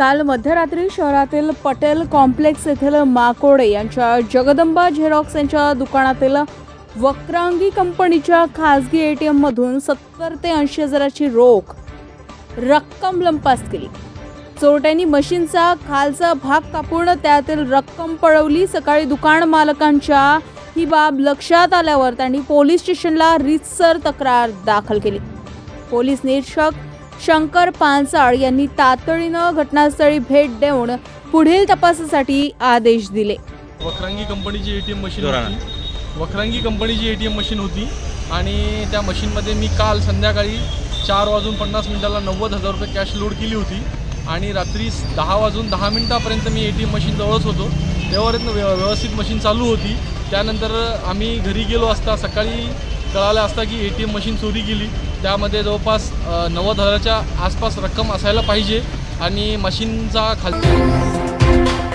काल मध्यरात्री शहरातील पटेल कॉम्प्लेक्स येथील माकोडे यांच्या जगदंबा झेरॉक्स यांच्या दुकानातील वक्रांगी कंपनीच्या खासगी ए टी एममधून सत्तर ते ऐंशी हजाराची रोख रक्कम लंपास केली. चोरट्यांनी मशीनचा खालचा भाग कापून त्यातील रक्कम पळवली. सकाळी दुकान मालकांच्या ही बाब लक्षात आल्यावर त्यांनी पोलीस स्टेशनला रितसर तक्रार दाखल केली. पोलीस निरीक्षक शंकर पानसाळ यांनी तातडीनं घटनास्थळी भेट देऊन पुढील तपासासाठी आदेश दिले. वखरांगी कंपनीची ए टी एम मशीन. होती. वखरांगी कंपनीची ए टी एम मशीन होती आणि त्या मशीनमध्ये मी काल संध्याकाळी चार वाजून पन्नास मिनिटाला नव्वद हजार रुपये कॅश लोड केली होती आणि रात्री दहा वाजून दहा मिनिटापर्यंत मी ए टी एम मशीन जवळच होतो. तेव्हापर्यंत व्य व्यवस्थित मशीन चालू होती. त्यानंतर आम्ही घरी गेलो असता सकाळी कळालं असता की ए टी एम मशीन चोरी गेली. त्यामध्ये जवळपास नव्वद हजाराच्या आसपास रक्कम असायला पाहिजे आणि मशीनचा खालती